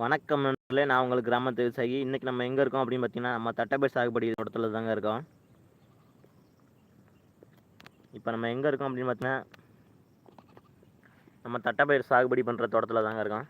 வணக்கம் நண்பர்களே. நான் உங்களுக்கு கிராமத்து விவசாயி. இன்றைக்கி நம்ம எங்கே இருக்கோம் அப்படின்னு பார்த்தீங்கன்னா நம்ம தட்டப்பயிர் சாகுபடி தோட்டத்தில் தாங்க இருக்கோம். இப்போ நம்ம எங்கே இருக்கோம் அப்படின்னு பார்த்தீங்கன்னா நம்ம தட்டப்பயிர் சாகுபடி பண்ணுற தோட்டத்தில் தாங்க இருக்கோம்.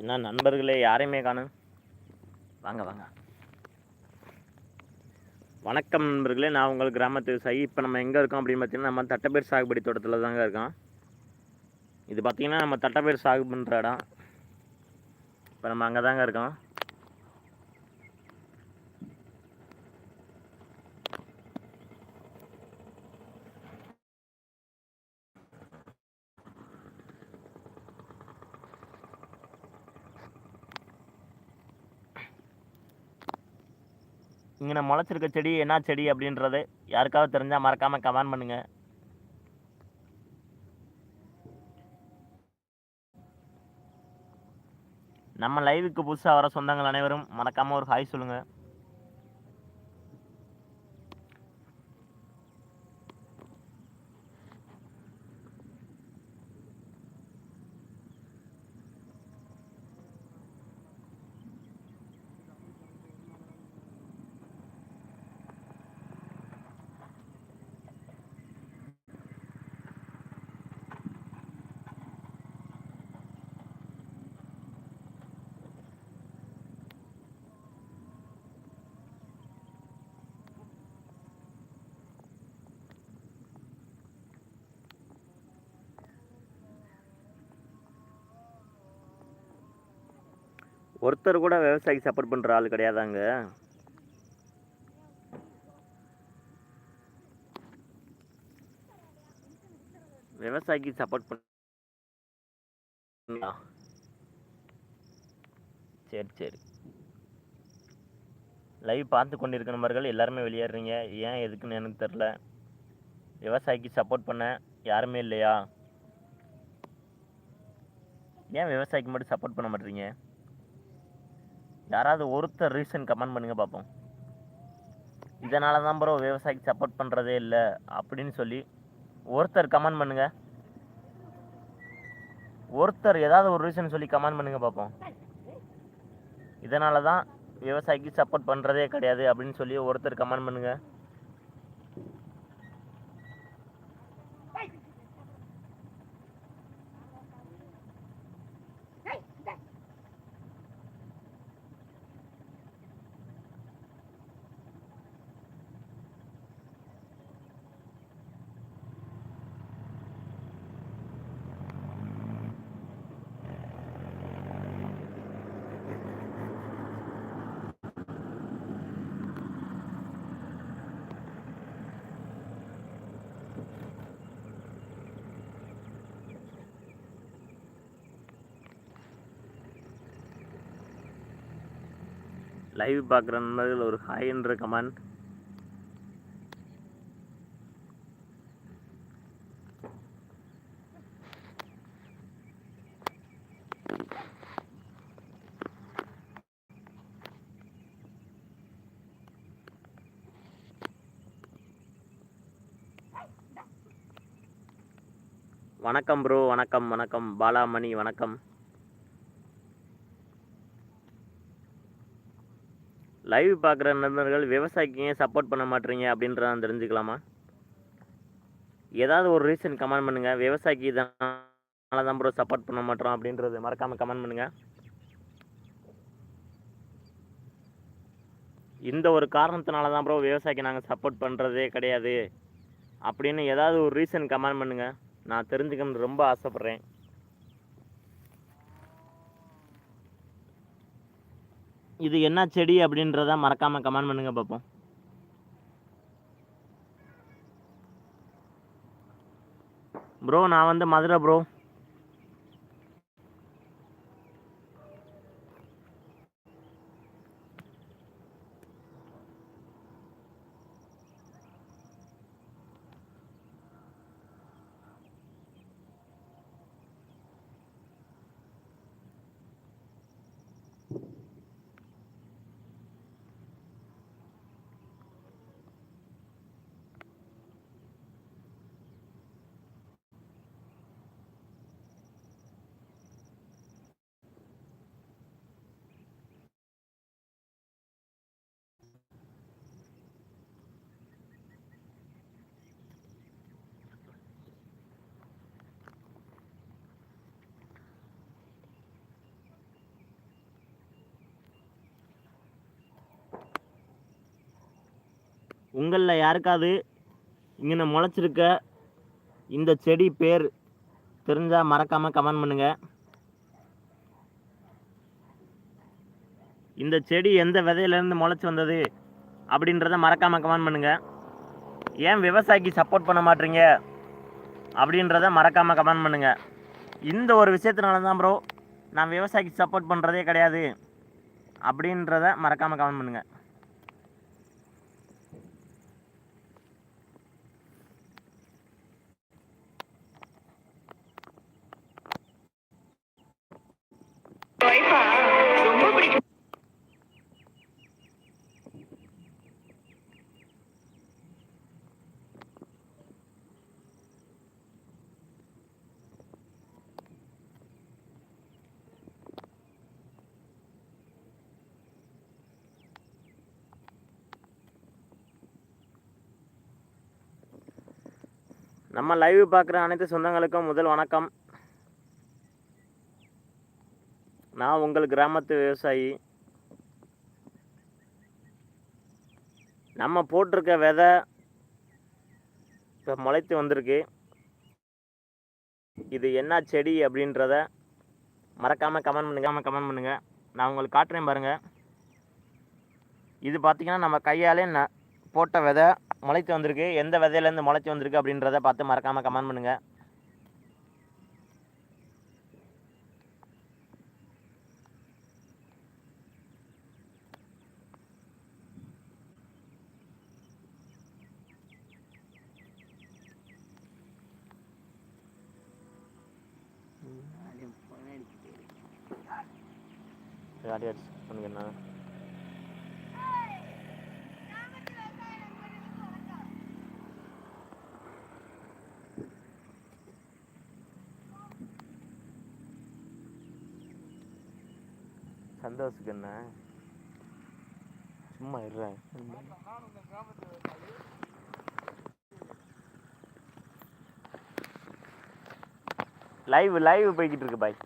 என்ன நண்பர்களே யாரையுமே காணும்? வாங்க வாங்க. வணக்கம் நண்பர்களே நான் உங்கள் கிராமத்து விவசாயி இப்போ நம்ம எங்கே இருக்கோம் அப்படின்னு பார்த்தீங்கன்னா நம்ம தட்டப்பயிர் சாகுபடி தோட்டத்தில் தாங்க இருக்கோம். இது பார்த்திங்கன்னா நம்ம தட்டப்பயிர் சாகு பண்ணுற இடம். இப்போ நம்ம அங்கே தாங்க இருக்கோம். இங்கே முளைச்சிருக்க செடி என்ன செடி அப்படின்றது யாருக்காவது தெரிஞ்சால் மறக்காமல் கமெண்ட் பண்ணுங்கள் நம்ம லைவுக்கு புதுசாக வர சொந்தங்கள் அனைவரும் மறக்காமல் ஒரு ஹாய் சொல்லுங்கள் ஒருத்தர் கூட விவசாயிக்கு சப்போர்ட் பண்ணுற ஆள் கிடையாதாங்க. விவசாயிக்கு சப்போர்ட் பண்ண சரி சரி. லைவ் பார்த்து கொண்டிருக்க நண்பர்கள் எல்லாருமே வெளியேறீங்க ஏன் எதுக்குன்னு எனக்கு தெரில விவசாயிக்கு சப்போர்ட் பண்ண யாருமே இல்லையா? ஏன் விவசாயிக்கு மட்டும் சப்போர்ட் பண்ண மாட்டேறீங்க யாராவது ஒருத்தர் ரீசன் கமெண்ட் பண்ணுங்க பார்ப்போம் இதனால தான் ப்ரோ விவசாயிக்கு சப்போர்ட் பண்ணுறதே இல்லை அப்படின்னு சொல்லி ஒருத்தர் கமெண்ட் பண்ணுங்க. ஒருத்தர் ஏதாவது ஒரு ரீசன் சொல்லி கமெண்ட் பண்ணுங்க பார்ப்போம் இதனால தான் விவசாயிக்கு சப்போர்ட் பண்ணுறதே கிடையாது அப்படின்னு சொல்லி ஒருத்தர் கமெண்ட் பண்ணுங்கள் லைவ் பார்க்குற நண்பர்கள் ஒரு ஹாய்ன்ற கமெண்ட் வணக்கம் ப்ரோ வணக்கம் வணக்கம். பாலாமணி வணக்கம். லைவ் பார்க்குற நண்பர்கள் விவசாயிக்கு ஏன் சப்போர்ட் பண்ண மாட்டீங்க அப்படின்றத தெரிஞ்சுக்கலாமா? ஏதாவது ஒரு ரீசன் கமெண்ட் பண்ணுங்கள் விவசாயிக்கு இதனால தான் ப்ரோ சப்போர்ட் பண்ண மாட்டோம் அப்படின்றது மறக்காமல் கமெண்ட் பண்ணுங்கள் இந்த ஒரு காரணத்தினால தான் ப்ரோ விவசாயிக்கு நாங்கள் சப்போர்ட் பண்ணுறதே கிடையாது. அப்படின்னு ஏதாவது ஒரு ரீசன் கமெண்ட் பண்ணுங்கள் நான் தெரிஞ்சுக்கணும்னு ரொம்ப ஆசைப்பட்றேன். இது என்ன செடி அப்படின்றத மறக்காமல் கமெண்ட் பண்ணுங்கள் பார்ப்போம் ப்ரோ நான் வந்து மதுரை ப்ரோ உங்களில் யாருக்காவது இங்கே முளைச்சிருக்க இந்த செடி பேர் தெரிஞ்சால் மறக்காமல் கமெண்ட் பண்ணுங்கள் இந்த செடி எந்த விதையிலேருந்து முளைச்சி வந்தது அப்படின்றத மறக்காமல் கமெண்ட் பண்ணுங்கள் ஏன் விவசாயிக்கு சப்போர்ட் பண்ண மாட்டீங்க அப்படின்றத மறக்காமல் கமெண்ட் பண்ணுங்கள் இந்த ஒரு விஷயத்தினால தான் ப்ரோ நான் விவசாயிக்கு சப்போர்ட் பண்ணுறதே கிடையாது அப்படின்றத மறக்காமல் கமெண்ட் பண்ணுங்கள் நம்ம லைவ் பார்க்குற அனைத்து சொந்தங்களுக்கும் முதல் வணக்கம். நான் உங்கள் கிராமத்து விவசாயி. நம்ம போட்டிருக்க விதை இப்போ முளைத்து வந்திருக்கு. இது என்ன செடி அப்படின்றத மறக்காமல் கமெண்ட் பண்ணுங்க. கமெண்ட் பண்ணுங்கள் நான் உங்களுக்கு காட்டுறேன் பாருங்கள் இது பார்த்திங்கன்னா நம்ம கையாலே ந போட்ட விதை. முளைத்து வந்திருக்கு. எந்த விதையிலேருந்து முளைச்சி வந்திருக்கு அப்படின்றத பார்த்து மறக்காமல் கமெண்ட் பண்ணுங்கள் யார் பண்ணுங்க சந்தோஷுக்கு என்ன? சும்மா இருறேன் லைவ் லைவ் போய்கிட்டு இருக்கு பாய்.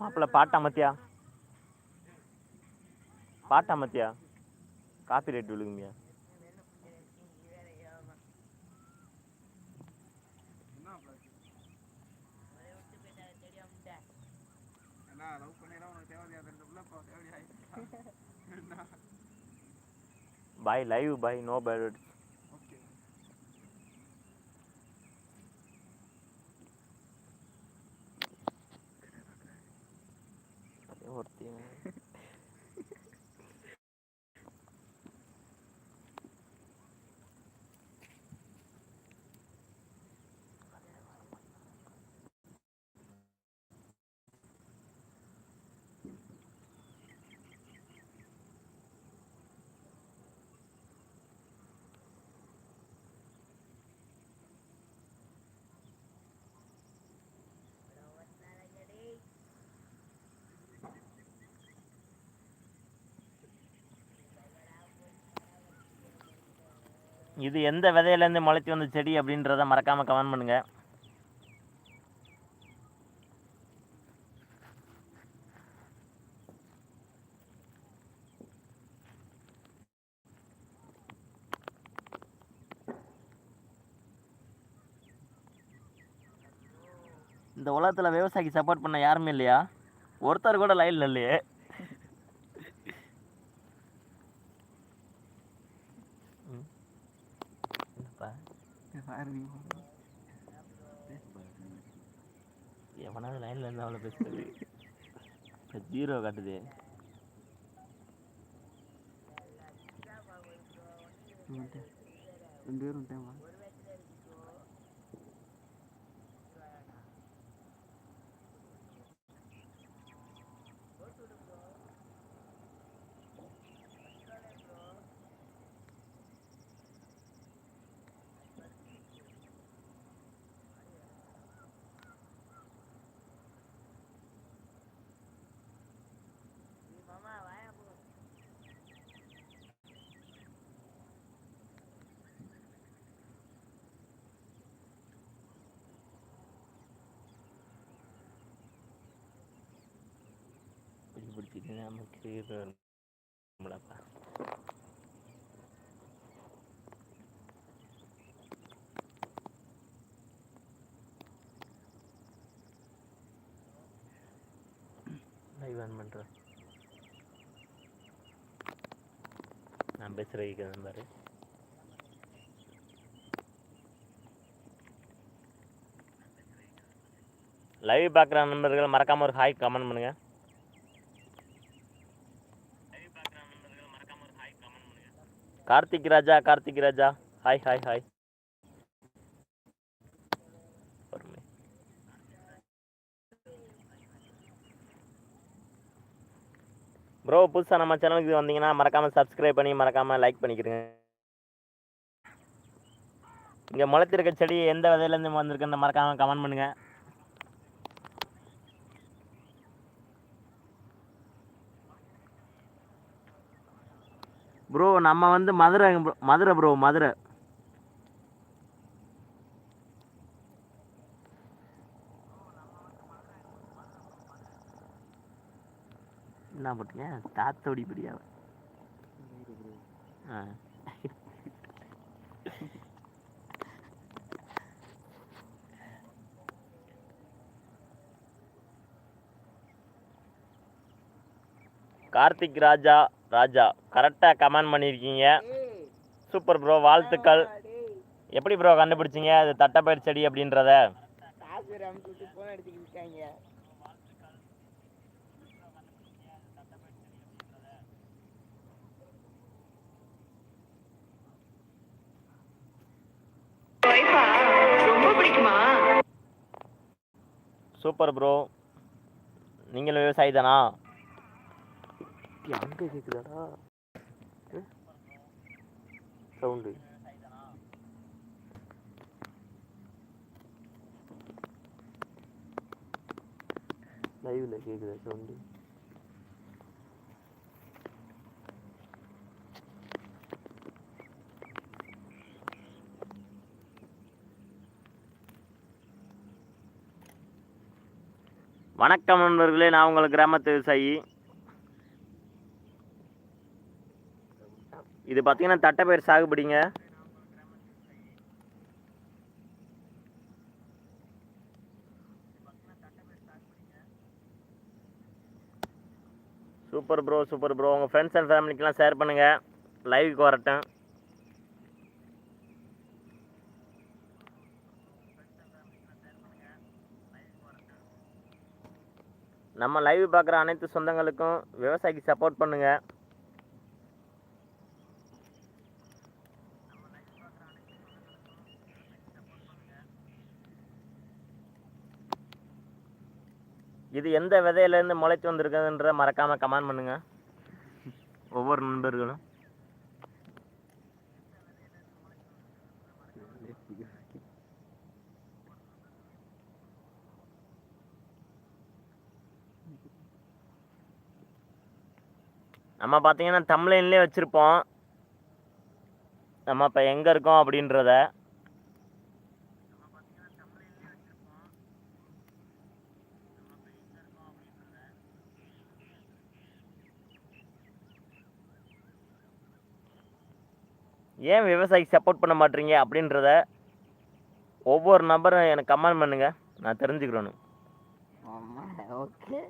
மாப்பிள்ள பாட்டா மத்தியா பாட்டா மத்தியா coffee rate விழுகுமியா bhai live bhai no bad இது எந்த விதையிலேருந்து முளைச்சி வந்த செடி அப்படின்றத மறக்காமல் கமெண்ட் பண்ணுங்க. இந்த உலகத்தில் விவசாயிக்கு சப்போர்ட் பண்ண யாருமே இல்லையா? ஒருத்தர் கூட லைனில் இல்லையே. பாரு நீ எவனாவது லைனில் இருந்தால் அவ்வளோ பேசுறது ஜீரோ காட்டுது. ரெண்டு பேரும் பிடிச்சிட்டு நமக்கு நம்மளப்பா லைவ் ஆன் பண்ணுறேன் நான் பேசுகிற கேட்குறேன் பாரு லைவ் பார்க்குற நண்பர்கள் மறக்காமல் ஒரு ஹாய் கமெண்ட் பண்ணுங்கள் Karthik Raja Karthik Raja. Hi hi hi bro புதுசாக நம்ம சேனலுக்கு வந்தீங்கன்னா மறக்காமல் சப்ஸ்கிரைப் பண்ணி மறக்காமல் லைக் பண்ணிக்கிறேங்க இங்கே முளைத்திருக்க செடி எந்த விதையிலேருந்து வந்திருக்குன்னு மறக்காமல் கமெண்ட் பண்ணுங்கள் ப்ரோ நம்ம வந்து மதுரை மதுரை ப்ரோ மதுரை. என்ன பண்ணுறீங்க தாத்தோடி பிடியா? ஆ. கார்த்திக் ராஜா. ராஜா கரெக்டாக கமெண்ட் பண்ணியிருக்கீங்க சூப்பர் ப்ரோ வாழ்த்துக்கள். எப்படி ப்ரோ கண்டுபிடிச்சீங்க? அது தட்டைப்பயிர் செடி அப்படின்றத? சூப்பர் ப்ரோ நீங்களும் விவசாயி தானா? அங்கே கேட்குதாடா சவுண்டு. லைவ்ல கேக்குதா சவுண்டு? வணக்கம் நண்பர்களே நான் உங்கள் கிராமத்து விவசாயி. இது பார்த்தீங்கன்னா தட்டைப்பயிர் சாகுபடிங்க. Super bro super bro. உங்கள் ஃப்ரெண்ட்ஸ் அண்ட் ஃபேமிலிக்கெலாம் ஷேர் பண்ணுங்கள் லைவுக்கு வரட்டும். நம்ம லைவ் பார்க்குற அனைத்து சொந்தங்களுக்கும் விவசாயிக்கு சப்போர்ட் பண்ணுங்கள் இது எந்த விதையிலேருந்து முளைச்சி வந்திருக்குதுன்ற மறக்காமல் கமெண்ட் பண்ணுங்கள் ஒவ்வொரு நண்பர்களும். நம்ம பார்த்தீங்கன்னா தமிழ்லேயே வச்சுருப்போம். நம்ம இப்போ எங்கே இருக்கோம் அப்படின்றத. ஏன் விவசாயிக்கு சப்போர்ட் பண்ண மாட்டீங்க அப்படின்றத ஒவ்வொரு நபரும் எனக்கு கமெண்ட் பண்ணுங்கள் நான் தெரிஞ்சுக்கிறணும் ஓகே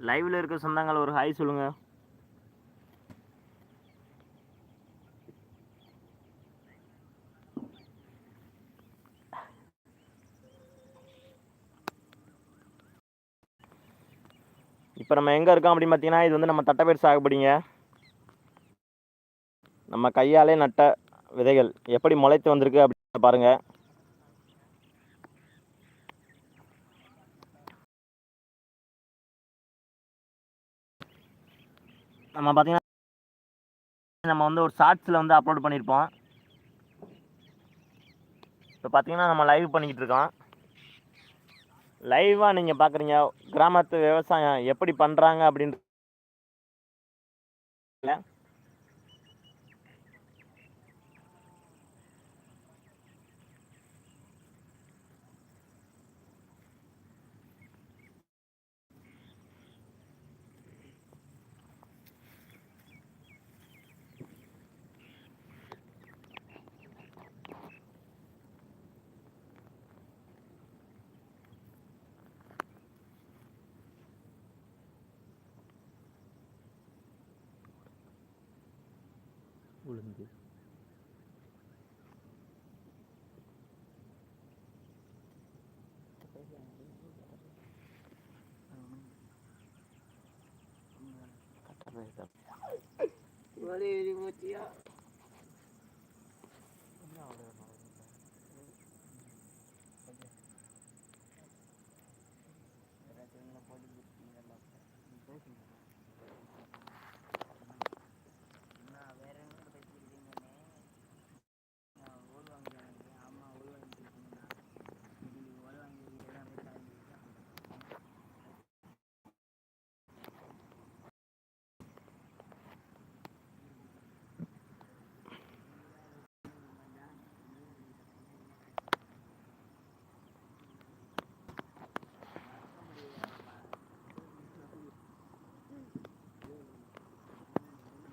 லைவில் இருக்க சொந்தங்கள் ஒரு ஹாய் சொல்லுங்கள் இப்போ நம்ம எங்கே இருக்கோம் அப்படின்னு பார்த்தீங்கன்னா இது வந்து நம்ம தட்டைப்பயிர் சாகுபடிங்க. நம்ம கையாலே நட்ட விதைகள். எப்படி முளைத்து வந்திருக்கு அப்படின்னு பாருங்கள் நம்ம பார்த்தீங்கன்னா நம்ம வந்து ஒரு ஷார்ட்ஸில் வந்து அப்லோட் பண்ணியிருப்போம் இப்போ பார்த்தீங்கன்னா நம்ம லைவ் பண்ணிக்கிட்டு இருக்கோம். லைவாக நீங்கள் பார்க்குறீங்க கிராமத்து விவசாயம் எப்படி பண்ணுறாங்க 올립니다. 머리 이리 못지야.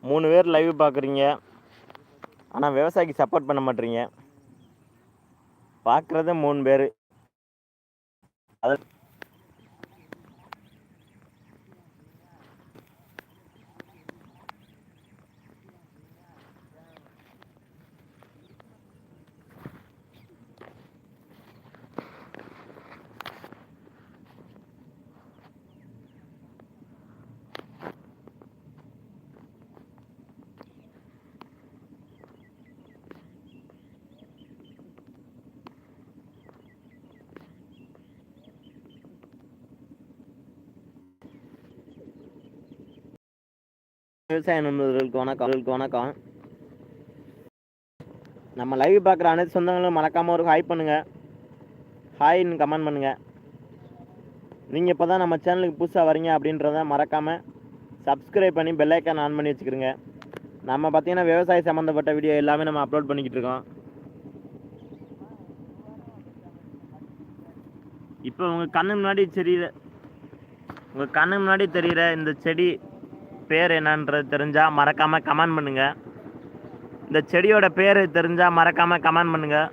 மூணு பேர் லைவ் பார்க்குறீங்க. ஆனால் விவசாயிக்கு சப்போர்ட் பண்ண மாட்டீங்க. பார்க்குறது மூணு பேர். அது விவசாய நண்பர்களுக்கு வணக்கம். அவர்களுக்கு வணக்கம். நம்ம லைவ் பார்க்குற அனைத்து சொந்தங்களும் மறக்காமல் ஒரு ஹாய் பண்ணுங்கள் ஹாய்ன்னு கமெண்ட் பண்ணுங்கள் நீங்கள் இப்போ தான் நம்ம சேனலுக்கு புதுசாக வரீங்க அப்படின்றத மறக்காமல் சப்ஸ்கிரைப் பண்ணி பெல் ஐக்கான் ஆன் பண்ணி வச்சுக்கிறோங்க நம்ம பார்த்தீங்கன்னா விவசாய சம்மந்தப்பட்ட வீடியோ எல்லாமே நம்ம அப்லோட் பண்ணிக்கிட்டு இருக்கோம். இப்போ உங்கள் கண்ணு முன்னாடி தெரியுற உங்கள் கண்ணு முன்னாடி தெரிகிற இந்த செடி பேர் என்னன்றது தெரிஞ்சால் மறக்காமல் கமெண்ட் பண்ணுங்கள் இந்த செடியோட பேர் தெரிஞ்சால் மறக்காமல் கமெண்ட் பண்ணுங்கள்